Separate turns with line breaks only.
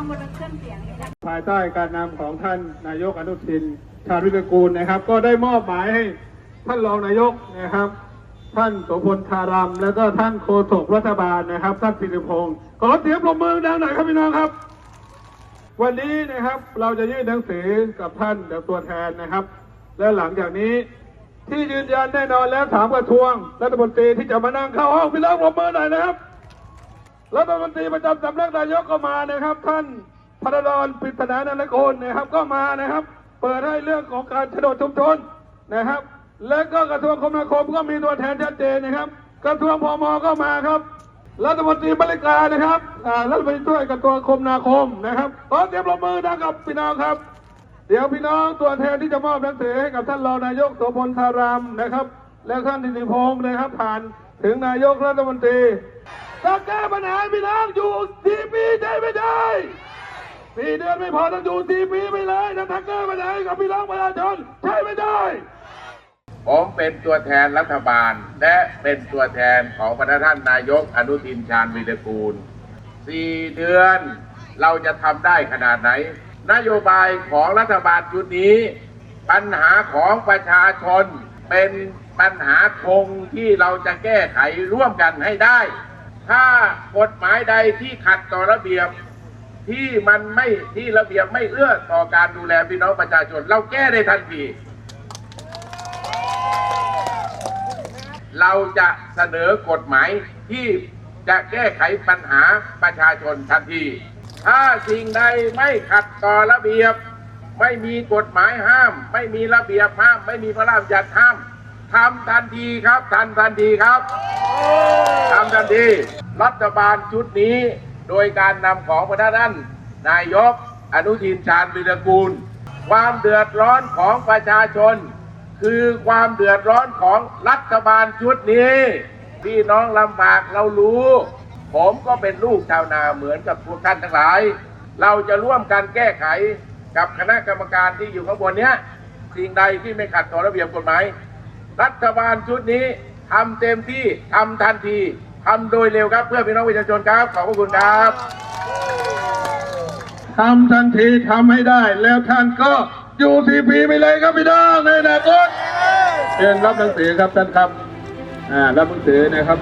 องบนรถเครื่องเสียงนี่แหละ
ภายใต้การนำของท่านนายกอนุทิน ชาญวิรกูลนะครับ ก็ได้มอบหมายให้ท่านรองนายกนะครับ ท่านโสพลธารามแล้วก็ท่านโฆษกรัฐบาลนะครับ ท่านปิติพงศ์ขอเสียงปรบมือดังหน่อยครับพี่น้องครับ วันนี้นะครับเราจะยื่นหนังสือกับท่านเดี๋ยวตัวแทนนะครับ และหลังจากนี้ที่ยืนยันแน่นอนแล้วถามกระทรวงรัฐมนตรีที่จะมานั่งเข้าห้องพี่น้องปรบมือหน่อยนะครับ รัฐมนตรีประจำสำนักนายกก็มานะครับ ท่านพระดอนปริศนานันทโกนนะครับก็มานะครับ เปิดให้เรื่องของการโฉนดชุมชนนะครับ และก็กระทรวงคมนาคมก็มีตัวแทนชัดเจนนะครับ กระทรวงพมก็มาครับรัฐมนตรีบริการนะครับรัฐมนตรีช่วยกระทรวงคมนาคมนะครับขอเตรียมปรบมือดังกับพี่น้องครับ เดี๋ยวพี่น้องตัวแทนที่จะมอบหนังสือให้กับท่านรองนายกโสพลธารามนะครับ และท่านทิติพงศ์นะครับ ผ่านถึงนายกรัฐมนตรี ถ้าแก้ปัญหาพี่น้องอยู่สี่ปีใช่ไม่ได้สี่เดือนไม่พอต้องอยู่สี่ปีไปเลยนะถ้าแก้ปัญหากับพี่น้องประชาชนใช่ไม่ได้
ผมเป็นตัวแทนรัฐบาล และเป็นตัวแทนของพระท่านนายกอนุทินชาญวีรกูลสี่เดือนเราจะทำได้ขนาดไหน นโยบายของรัฐบาลชุดนี้ ปัญหาของประชาชนเป็นปัญหาคงที่เราจะแก้ไขร่วมกันให้ได้ ถ้ากฎหมายใดที่ขัดต่อระเบียบที่มันไม่ที่ระเบียบไม่เอื้อต่อการดูแลพี่น้องประชาชน เราแก้ได้ทันที เราจะเสนอกฎหมายที่จะแก้ไขปัญหาประชาชนทันที ถ้าสิ่งใดไม่ขัดต่อระเบียบ ไม่มีกฎหมายห้าม ไม่มีระเบียบห้าม ไม่มีพระราชบัญญัติห้าม ทำทันทีครับทันทันทีครับทำทันทีรัฐบาลชุดนี้โดยการนำของพระท่านนายกอนุทินชาญวิรกูล ความเดือดร้อนของประชาชน คือความเดือดร้อนของรัฐบาลชุดนี้พี่น้องลำบากเรารู้ ผมก็เป็นลูกชาวนาเหมือนกับพวกท่านทั้งหลาย เราจะร่วมกันแก้ไขกับคณะกรรมการที่อยู่ข้างบนเนี้ยสิ่งใดที่ไม่ขัดต่อระเบียบกฎหมาย รัฐบาลชุดนี้ทำเต็มที่ทำทันทีทำโดยเร็วครับ เพื่อพี่น้องประชาชนครับ ขอบพระคุณครับ
ทำทันทีทำให้ได้ แล้วท่านก็อยู่สี่ปีไปเลยครับพี่น้องในอนาคตเชิญรับหนังสือครับท่านครับอ่ารับหนังสือนะครับ